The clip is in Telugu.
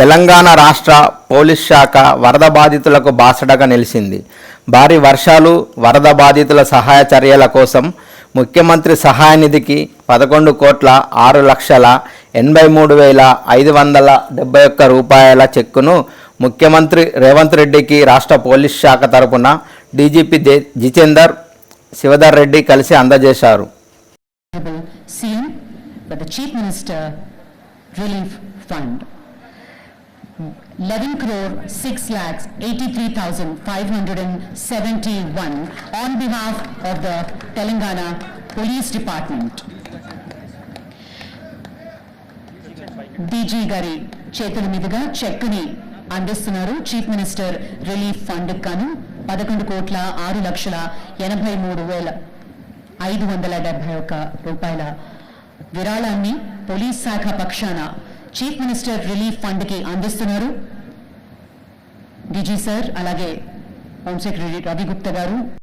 తెలంగాణ రాష్ట్ర పోలీస్ శాఖ వరద బాధితులకు బాసటగా నిలిచింది. భారీ వర్షాలు వరద బాధితుల సహాయ చర్యల కోసం ముఖ్యమంత్రి సహాయ నిధికి పదకొండు కోట్ల ఆరు లక్షల ఎనభై మూడు వేల ఐదు వందల డెబ్బై ఒక్క రూపాయల చెక్కును ముఖ్యమంత్రి రేవంత్ రెడ్డికి రాష్ట్ర పోలీస్ శాఖ తరపున డీజీపీ జితేందర్ శివధర్ రెడ్డి కలిసి అందజేశారు. Honorable 11 crore 6 lakhs 83,571 on behalf of the Telangana Police Department. DG గారి చేతుల మీదుగా చెక్కుని అందిస్తున్నారు చీఫ్ మినిస్టర్ రిలీఫ్ ఫండ్ గాను పదకొండు కోట్ల ఆరు లక్షల ఎనభై మూడు వేల ఐదు వందల డెబ్బై ఒక్క రూపాయల విరాళాన్ని పోలీస్ శాఖ పక్షాన చీఫ్ మినిస్టర్ రిలీఫ్ ఫండ్కి అందిస్తున్నారు. డీజీ సార్ అలాగే హోమ్ సెక్రటరీ రవి గుప్తా గారు.